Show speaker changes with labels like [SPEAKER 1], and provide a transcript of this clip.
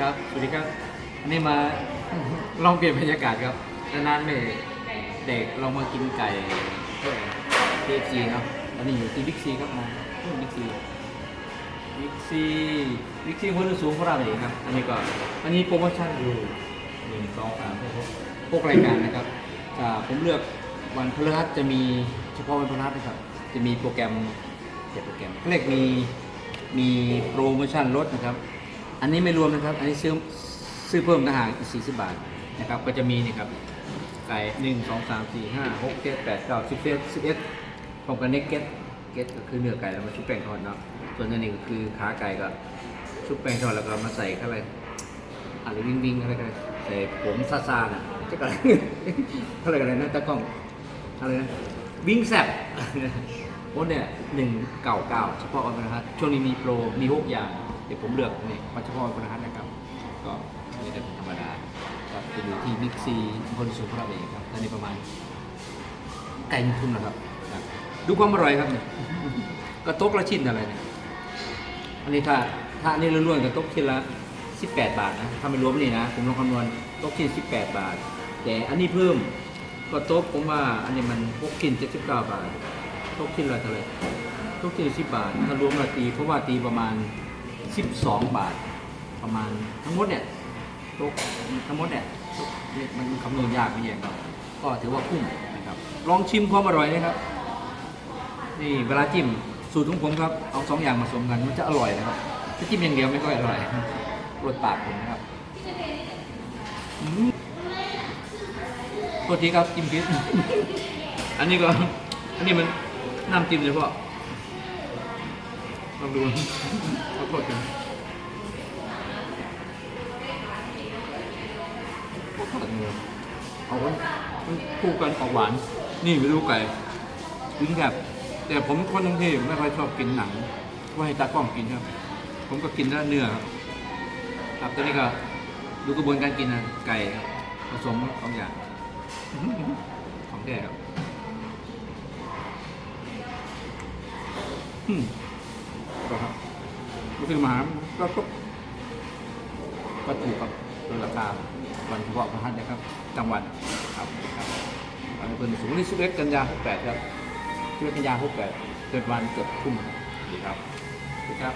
[SPEAKER 1] ครับ สวัสดีครับนนี้มา ลองเปลี่ยนบรรยากาศครับนานๆไม่เด็กลองมากินไก่เคฟซีเนาะตอนนี้อยู่ที่บิ๊กซีครับมาบิ๊กซี บิ๊กซี บิ๊กซีคนสูงของเราเองครับ อันนี้ก็ อันนี้โปรโมชั่นอยู่หนึ่งสองสามหกหกรายการนะครับอ่าผมเลือกวันพฤหัสจะมีเฉพาะวันพฤหัสนะครับ จะมีโปรแกรมเจ็ดโปรแกรมเรียกมีมีโปรโมชั่นลดนะครับ อันนี้ไม่รวมนะครับ อันนี้ซื้อซื้อเพิ่มต่างหากอีก40 บาทนะครับ ก็จะมีนี่ครับ ไก่หนึ่งสองสามสี่ห้าหกเจ็ดแปดเก้าสิบเอ็ดสิบเอ็ดพร้อมกันเน็กเก็ตเก็ตก็คือเนื้อไก่แล้วมาชุบแป้งทอดเนาะ ส่วนอันนี้ก็คือขาไก่ก็ชุบแป้งทอดแล้วก็มาใส่เข้าไปอะไรวิ่งวิ่งอะไรกันใส่ผมซาซาน่ะจะอะไรอะไรกันนะตะกล้องอะไรนะวิ่งแซบโอ้เนี่ยหนึ่งเก่าเก่าเฉพาะวันพฤหัสช่วงนี้มีโปรมีหกอย่าง เดี๋ยวผมเลือกนี่มาเฉพาะวันพฤหัสนะครับ ก็นี่เป็นธรรมดาก็จะอยู่ที่บิ๊กซีคนสุพรรณเองครับตอนนี้ประมาณไก่ทุ่มนะครับดูความอร่อยครับเนี่ยกระต๊กละชิ้นอะไรเนี่ยอันนี้ถ้าถ้าอันนี้ล้วนๆกระต๊กชิ้นละ18บาทนะถ้าไม่รวมนี่นะผมลองคำนวณต๊กชิ้น18บาท แต่อันนี้เพิ่มก็ตกผมว่าอันนี้มัน6ชิ้น79บาทต๊กชิ้นละเท่าไหร่ต๊กชิ้นละ10บาทถ้ารวมละตีเพราะว่าตีประมาณ 12 บาท ประมาณทั้งหมดเนี่ยตกทั้งหมดเนี่ยตกมันคำนวณยากไม่แย่งครับก็ถือว่าคุ้มนะครับ ลองชิมความอร่อยนะครับ นี่เวลาจิ้มสูตรของผมครับ เอาสองอย่างมาผสมกันมันจะอร่อยนะครับถ้าจิ้มอย่างเดียวไม่ค่อยอร่อยรสปากผมนะครับโทษทีครับจิ้มพิษอันนี้ก็ อันนี้มันน้ำจิ้มเลยพ่อลองดูข เอาไว้มันคู่กันออกหวาน นี่ไม่รู้ไก่กินแบบแต่ผมคนทั้งที่ไม่ค่อยชอบกินหนังว่าให้ตากล้องกินครับ ผมก็กินแต่เนื้อครับครับตอนนี้ก็ดูกระบวนการกินนะไก่ผสมสองอย่างของแท้ครับอืมก็ครับก็คือมาหาก็ก็ก็ถูกกับ โดยราคาวันเฉพาะพระหัสนะครับกลางวันครับครับอันนี้เป็นสูงที่สุดเอ็กกันยาหกแปดครับสุดกันยาหกแปดเกิดวันเกิดทุ่มครับดีครับ